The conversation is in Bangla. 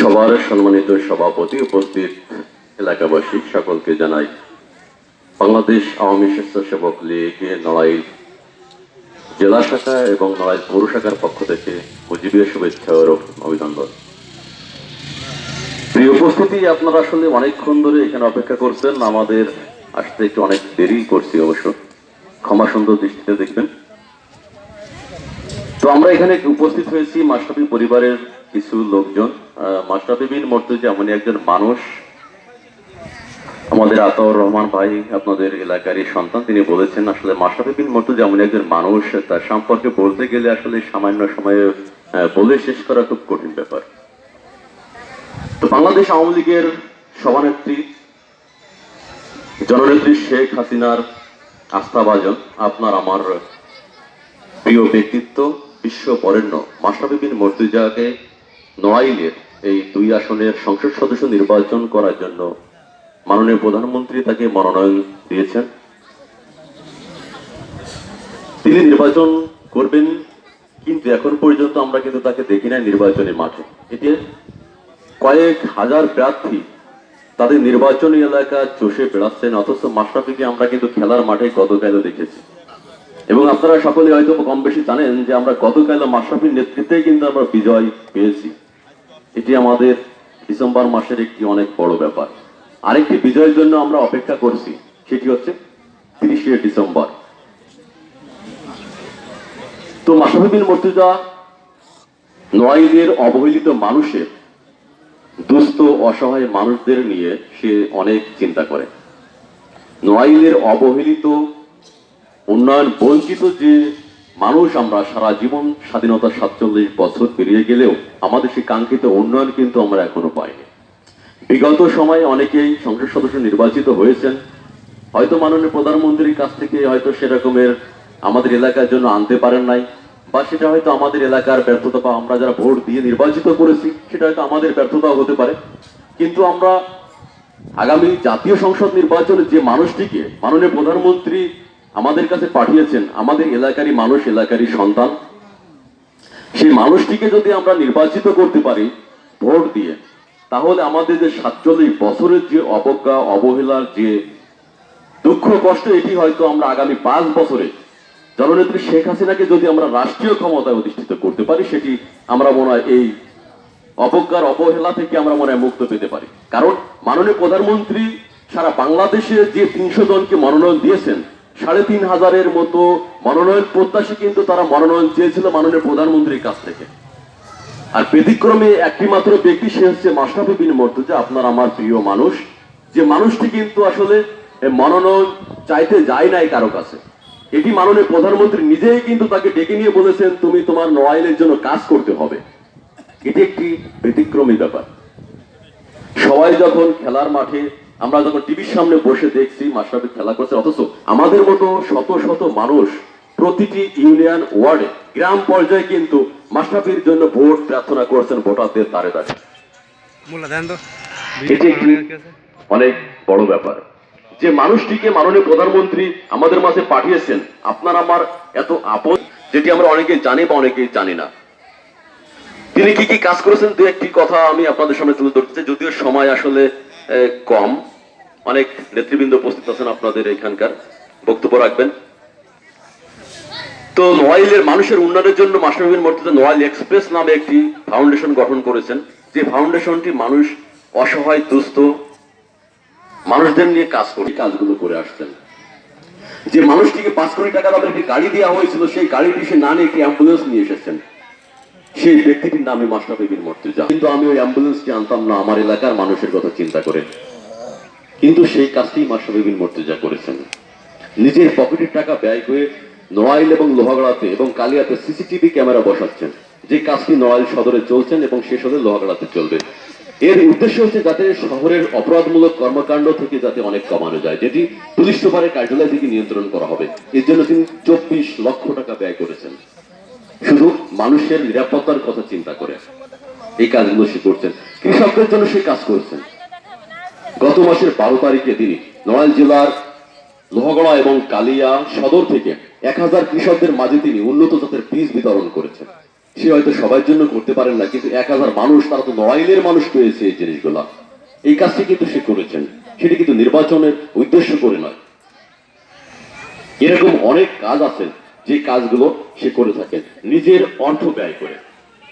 সবার সম্মানিত সভাপতি উপস্থিত এলাকাবাসী, সকলকে জানাই বাংলাদেশ আওয়ামী স্বেচ্ছাসেবক লীগ নড়াইল জেলা শাখা এবং নড়াইল পৌর শাখার পক্ষ থেকে মুজিবীয় শুভেচ্ছা ও অভিনন্দন। প্রিয় উপস্থিতি, আপনারা আসলে অনেকক্ষণ ধরে এখানে অপেক্ষা করছেন। আমাদের আসতে একটু অনেক দেরি করছি অবশ্য। ক্ষমা সুন্দর দৃষ্টিতে দেখবেন। তো আমরা এখানে উপস্থিত হয়েছি মাস্টাফি পরিবারের কিছু লোকজন। আহ, মাশরাফি বিন মর্তুজা এমনই একজন মানুষ। আমাদের আতাউর রহমান ভাই আপনাদের এলাকারই সন্তান তিনি বলেছেন আসলে মাশরাফি বিন মর্তুজা এমন একজন মানুষ তার সম্পর্কে বলতে গেলে আসলে সামান্য সময়ে বলে শেষ করা খুব কঠিন ব্যাপার। তো বাংলাদেশ আওয়ামী লীগের সভানেত্রী জননেত্রী শেখ হাসিনার আস্থাভাজন আপনার আমার প্রিয় ব্যক্তিত্ব বিশ্ব বরেণ্য মাশরাফি বিন মর্তুজাকে নড়াইলের এই দুই আসনের সংসদ সদস্য নির্বাচন করার জন্য মাননীয় প্রধানমন্ত্রী তাকে মনোনয়ন দিয়েছেন। তিনি নির্বাচন করবেন, কিন্তু এখন পর্যন্ত আমরা কিন্তু তাকে দেখি না নির্বাচনী মাঠে। এটি কয়েক হাজার প্রার্থী তাদের নির্বাচনী এলাকা চষে বেড়াচ্ছেন, অথচ মাশরাফিকে আমরা কিন্তু খেলার মাঠে গতকালও দেখেছি। এবং আপনারা সকলে হয়তো কম বেশি জানেন যে আমরা গতকাল মাশরাফির নেতৃত্বে কিন্তু আমরা বিজয় পেয়েছি। এটি আমাদের ডিসেম্বর মাসের একটি অনেক বড় ব্যাপার। আরেকটি বিজয়ের জন্য আমরা অপেক্ষা করছি, সেটি হচ্ছে তিরিশে ডিসেম্বর। তো বিন মর্তুজা নয়াইলের অবহেলিত মানুষের, দুস্থ, অসহায় মানুষদের নিয়ে সে অনেক চিন্তা করে। নয়াইলের অবহেলিত, উন্নয়ন বঞ্চিত যে মানুষ আমরা সারা জীবন স্বাধীনতা সাতচল্লিশ বছর পেরিয়ে গেলেও আমাদের সেই কাঙ্ক্ষিত উন্নয়ন কিন্তু আমরা এখনও পাইনি। বিগত সময়ে অনেকেই সংসদ সদস্য নির্বাচিত হয়েছেন। হয়তো মাননীয় প্রধানমন্ত্রীর কাছ থেকে হয়তো সেরকমের আমাদের এলাকার জন্য আনতে পারেন নাই, বা সেটা হয়তো আমাদের এলাকার ব্যর্থতা বা আমরা যারা ভোট দিয়ে নির্বাচিত করেছি, সেটা হয়তো আমাদের ব্যর্থতাও হতে পারে। কিন্তু আমরা আগামী জাতীয় সংসদ নির্বাচনে যে মানুষটিকে মাননীয় প্রধানমন্ত্রী আমাদের কাছে পাঠিয়েছেন আমাদের এলাকারই মানুষ, এলাকারই সন্তান। সেই মানুষটিকে যদি আমরা নির্বাচিত করতে পারি, ভোট দিয়ে, তাহলে আমাদের যে সাতচল্লিশ বছরের যে অবজ্ঞা, অবহেলার যে দুঃখ, কষ্ট, এটি হয়তো আমরা আগামী পাঁচ বছরে জননেত্রী শেখ হাসিনাকে যদি আমরা রাষ্ট্রীয় ক্ষমতায় অধিষ্ঠিত করতে পারি, সেটি আমরা মনে হয় এই অবজ্ঞার অবহেলা থেকে আমরা মনে হয় মুক্ত পেতে পারি। কারণ মাননীয় প্রধানমন্ত্রী সারা বাংলাদেশে যে তিনশো জনকে মনোনয়ন দিয়েছেন সাড়ে তিন হাজারের মতো মনোনয়ন প্রত্যাশী কিন্তু তারা মনোনয়ন চেয়েছিল মাননীয় প্রধানমন্ত্রীর কাছ থেকে। আর ব্যতিক্রমে একটি মাত্র ব্যক্তি সে হচ্ছে মাশরাফি বিন মর্তুজা, আপনার আমার প্রিয় মানুষ। যে মানুষটি কিন্তু আসলে মনোনয়ন চাইতে যায় নাই কারও কাছে। এটি মাননীয় প্রধানমন্ত্রী নিজেই কিন্তু তাকে ডেকে নিয়ে বলেছেন, তুমি তোমার নয়াইলের জন্য কাজ করতে হবে। এটি একটি ব্যতিক্রমী ব্যাপার। সবাই যখন খেলার মাঠে আমরা যখন টিভির সামনে বসে দেখছি মাশরাফি খেলা করছে অথচ আমাদের মতো শত শত মানুষ প্রতিটি ইউনিয়ন ওয়ার্ডে গ্রাম পর্যায়ে কিন্তু মাশরাফির জন্য ভোট প্রার্থনা করছেন ভোটারদের তারে তারে। এটি একটি অনেক বড় ব্যাপার। যে মানুষটিকে মাননীয় প্রধানমন্ত্রী আমাদের মাঝে পাঠিয়েছেন আপনার আমার এত আপন যেটি আমরা অনেকে জানি বা অনেকেই জানি না। তিনি কি কি কাজ করেছেন দু একটি কথা আমি আপনাদের সামনে তুলে ধরতে যদিও সময় আসলে কম। অনেক নেতৃবৃন্দ উপস্থিত আছেন আপনাদের এখানকার। বক্তব্য রাখবেন। তো নোয়াইলের মানুষের উন্নয়নের জন্য মাস্টারবিন মর্তুজা নোয়াইল এক্সপ্রেস নামে একটি ফাউন্ডেশন গঠন করেছেন। যে ফাউন্ডেশনটি মানুষ অসহায়, দুস্থ, মানুষদের নিয়ে কাজ করে কাজগুলো করে আসছেন। যে মানুষটিকে পাঁচ কোটি টাকা দামের একটি গাড়ি দেওয়া হয়েছিল, সেই গাড়িটি সে না নিয়ে একটি অ্যাম্বুলেন্স নিয়ে এসেছেন। সেই ব্যক্তিটির নামে মাস্টার বিন মর্তুজা। কিন্তু আমি ওই অ্যাম্বুলেন্সটি আনতাম না, আমার এলাকার মানুষের কথা চিন্তা করে। কিন্তু সেই কাজটি মাস্টার বিন মর্তুজা করেছেন। নিজের পকেটের টাকা ব্যয় করে নড়াইল এবং লোহাগড়াতে এবং কালিয়াতে সিসিটিভি ক্যামেরা বসাচ্ছেন। যে কাজটি নড়াইল সদরে চলছেন এবং শেষ হলে লোহাগড়াতে চলবে। এর উদ্দেশ্য হচ্ছে যাতে শহরের অপরাধমূলক কর্মকাণ্ড থেকে যাতে অনেক কমানো যায়, যেটি পুলিশ সুপারের কার্যালয় থেকে নিয়ন্ত্রণ করা হবে। এর জন্য তিনি চব্বিশ লক্ষ টাকা ব্যয় করেছেন। শুধু মানুষের নিরাপত্তার কথা চিন্তা করে এই কাজগুলো সে করছেন। কৃষকদের জন্য সে কাজ করছেন। গত মাসের বারো তারিখে তিনি নড়াইল জেলার লোহাগড়া এবং কালিয়া সদর থেকে এক হাজার কৃষকদের মাঝে তিনি উন্নত জাতের বীজ বিতরণ করেছেন। সে হয়তো সবার জন্য করতে পারেন না, কিন্তু এক হাজার মানুষ, তারা তো নড়াইলের মানুষ পেয়েছে এই জিনিসগুলা। এই কাজটি কিন্তু সে করেছেন। সেটি কিন্তু নির্বাচনের উদ্দেশ্য করে নয়। এরকম অনেক কাজ আছে যে কাজগুলো সে করে থাকেন নিজের অর্থ ব্যয় করে।